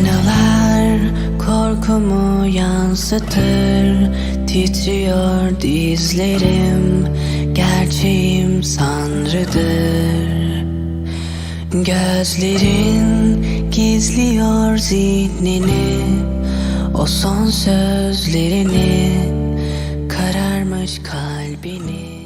Aynalar korkumu yansıtır. Titriyor dizlerim. Gerçeğim sanrıdır. Gözlerin gizliyor zihnini. O son sözlerini Kararmış kalbini